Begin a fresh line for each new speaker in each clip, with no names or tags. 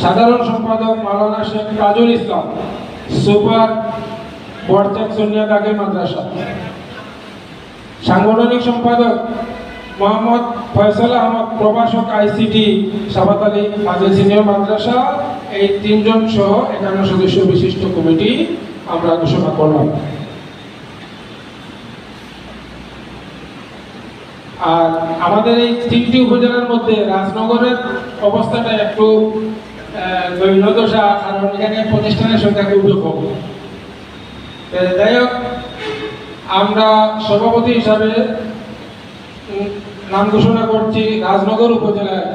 সাধারণ সম্পাদক মাওলানা শেখ তাজুল ইসলাম, সুপার বরচাক সোনিয়া দাগের মাদ্রাসা। সাংগঠনিক সম্পাদক মোহাম্মদ ফয়সাল আহমদ, প্রভাষক আইসিটি সাবাত আলী সিনিয়র মাদ্রাসা, এই তিনজন সহ একান্ন সদস্য বিশিষ্ট কমিটি আমরা ঘোষণা করলাম। আর আমাদের এই তিনটি উপজেলার মধ্যে রাজনগরের অবস্থাটা একটু দৈন্যদশা কারণ এখানে প্রতিষ্ঠানের সংখ্যা খুবই কম যাই হোক, আমরা সভাপতি হিসাবে নাম ঘোষণা করছি রাজনগর উপজেলায়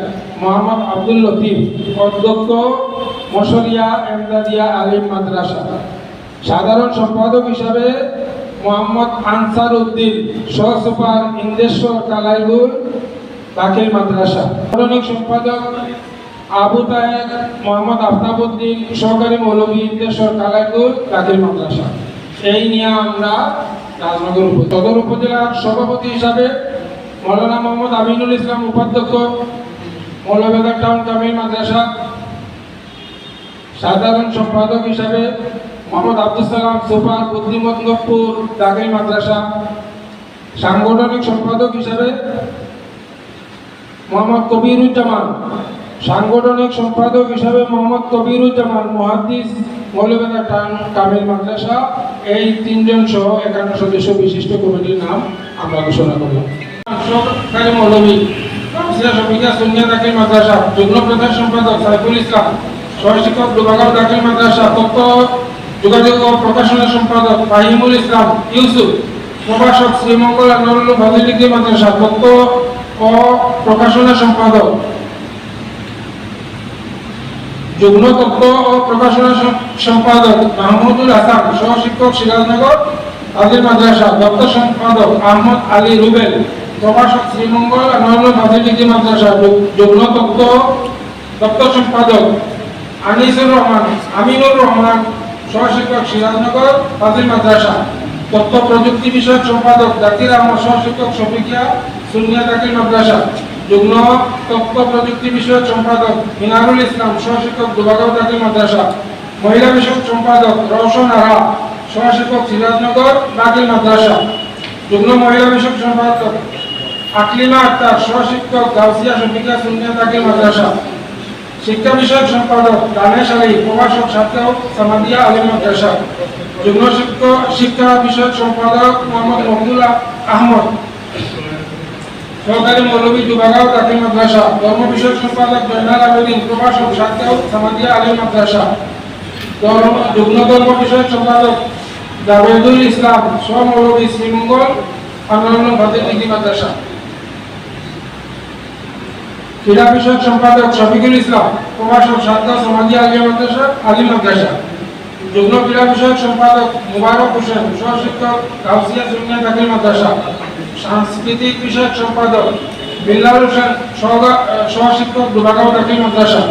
মোহাম্মদ আব্দুল লতিফ, অধ্যক্ষ মশরিয়া এমদাদিয়া আলিম মাদ্রাসা। সাধারণ সম্পাদক হিসাবে মোহাম্মদ আনসার উদ্দিন সহ সুপার ইন্দেশ্বর কালাইগুল, দাখিল মাদ্রাসা। সাধারণ সম্পাদক আবু তাহের, মোহাম্মদ আফতাবুদ্দিন সহকারী মৌলভী ইন্দেশ্বর কালাইগুল দাখিল মাদ্রাসা। এই নিয়ে আমরা রাজনগর সদর উপজেলার সভাপতি হিসাবে মৌলানা মোহাম্মদ আমিনুল ইসলাম উপাধ্যক্ষ মৌলভেদার টাউন কামিল মাদ্রাসা, সাধারণ সম্পাদক হিসাবে মোহাম্মদ আব্দুল সালাম সুপার বুদ্ধিমতপুর দাখিল মাদ্রাসা, সাংগঠনিক সম্পাদক হিসাবে মোহাম্মদ কবিরুজ্জামান সাংগঠনিক সম্পাদক হিসাবে মোহাম্মদ কবিরুজ্জামান মহাদ্দিস মৌলভেদা টান, কামিল মাদ্রাসা, এই তিনজন সহ একান্ন সদস্য বিশিষ্ট কমিটির নাম আমরা ঘোষণা করলাম দাখিল মাদ্রাসা সম্পাদক সাইফুল ইসলাম দাখিল যোগাযোগ সম্পাদক ইসলাম ইউসুফ, প্রভাষক শ্রীমঙ্গল আনোয়ারুল ভাজিল ডিগ্রি মাদ্রাসা ও প্রকাশনা সম্পাদক যুগ্ম তথ্য ও প্রকাশনা সম্পাদক মাহমুদুল হাসান, সহশিক্ষক সিরাজনগর আদিল মাদ্রাসা দপ্তর সম্পাদক আহমদ আলী রুবেল, প্রভাষক শ্রীমঙ্গল, আনোয়ারুল ডিগ্রি মাদ্রাসা, যুগ- যুগ্ম তথ্য দপ্তর সম্পাদক আনিসুর রহমান, আমিনুর রহমান, সহশিক্ষক সিরাজনগর ফাজিল মাদ্রাসা। তথ্য প্রযুক্তি বিষয়ক সম্পাদক জাকির আহমদ, সহশিক্ষক শফিকিয়া, সুনিয়া দাখিল মাদ্রাসা। যুগ্ম তথ্য প্রযুক্তি বিষয়ক সম্পাদক মিনারুল ইসলাম, সহশিক্ষক দুবাগাঁও দাখিল মাদ্রাসা, মহিলা বিষয়ক সম্পাদক রওশন আরা, সহশিক্ষক সিরাজনগর দাখিল মাদ্রাসা, যুগ্ম মহিলা বিষয়ক সম্পাদক আকলিমা আক্তার, সহশিক্ষক গাউসিয়া শফিকা সুনিয়া দাখিল মাদ্রাসা, শিক্ষা বিষয়ক সম্পাদক দানেশ আলী, প্রভাষক সাথেও সামাদিয়া আলী মাদ্রাসা, যুগ্ম শিক্ষক শিক্ষা বিষয়ক সম্পাদক মোহাম্মদ মহমুল্লাহ আহমদ। সহকারী মৌলভী দুবাগাঁও দাখিল মাদ্রাসা, ধর্ম বিষয়ক সম্পাদক জয়নাল আবেদিন, প্রভাষক সাথেও সামাদিয়া আলী মাদ্রাসা যুগ্ম ধর্ম বিষয়ক সম্পাদক জাভেদুল ইসলাম সহ মৌলভী শ্রীমঙ্গল আন্দোলন ভাতির ডিগ্রি মাদ্রাসা। ক্রীড়া বিষয়ক সম্পাদক শফিকুল ইসলাম, প্রভাষক সাদ্দা সমাজি আলিয়া মাদ্রাসা, আলী মাদ্রাসা। যুগ্ম ক্রীড়া বিষয়ক সম্পাদক মুবারক হোসেন, সহশিক্ষক গাউসিয়া জুনিয়া দাখিল মাদ্রাসা। সাংস্কৃতিক বিষয়ক সম্পাদক বিল্লাল হোসেন সহশিক্ষক দুবাগাঁও দাখিল মাদ্রাসা।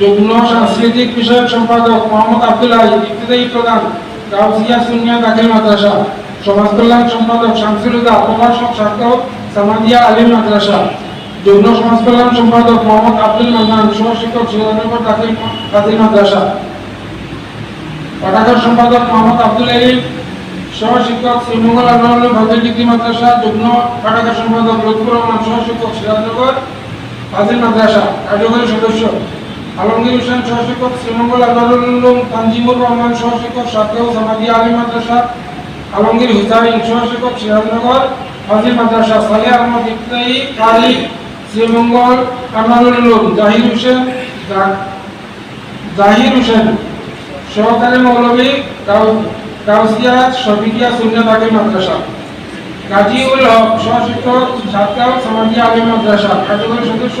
যুগ্ম সাংস্কৃতিক বিষয়ক সম্পাদক মোহাম্মদ আব্দুল আলী প্রধান গাউসিয়া সুনিয়া দাখিল মাদ্রাসা। সমাজ কল্যাণ সম্পাদক শামসুল হুদা প্রভাষক সার্থক সামাদিয়া আলী মাদ্রাসা। যুগ্ম সমাজ কল্যাণ সম্পাদক মোহাম্মদ আব্দুল মান্নান সহশিক্ষক শিরাজনগর দাখিল মাদ্রাসা। পাঠাগার সম্পাদক মোহাম্মদ আব্দুল আলিম সহশিক্ষক শ্রীমঙ্গল আনোয়ারুল ভাজিল ডিগ্রি মাদ্রাসা, যুগ্ম পাঠাগার সম্পাদক লুৎফুর রহমান, সহশিক্ষক সিরাজনগর ফাজিল মাদ্রাসা, কার্যকরী সদস্য। আলমগীর হোসেন, সহশিক্ষক শ্রীমঙ্গল আনোয়ারুল তানজিমুর রহমান, সহশিক্ষক সাতগাঁও সামাদিয়া আলী মাদ্রাসা, আলমগীর হুসাইন, সহশিক্ষক সিরাজনগর ফাজিল মাদ্রাসা, সালে আহমদ ইফতাই কারি শ্রীমঙ্গল আনোয়ারুল জাহির হোসেন জাহির হোসেন, সহকারী মৌলভী গাউ- গাউসিয়া শফিকিয়া সুন্নাত আলী মাদ্রাসা। গাজীউল হক সহশিক্ষক সাতগাঁও সামাজিয়া আলী মাদ্রাসা। কার্যকরী সদস্য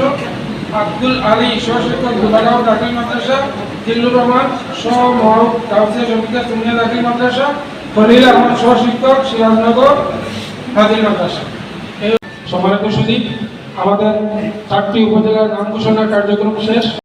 আব্দুল আলী সহশিক্ষক দুবাগাঁও দাখিল মাদ্রাসা। জিল্লুর রহমান সহ মহক গাউসিয়া শফিকিয়া সুন্নিয়া দাখিল মাদ্রাসা। খলিল আহমদ সহশিক্ষক সিরাজনগর হাজির মাদ্রাসা। সম্মানিত সুদীপ আমাদের চারটি উপজেলার নাম ঘোষণার কার্যক্রম শেষ।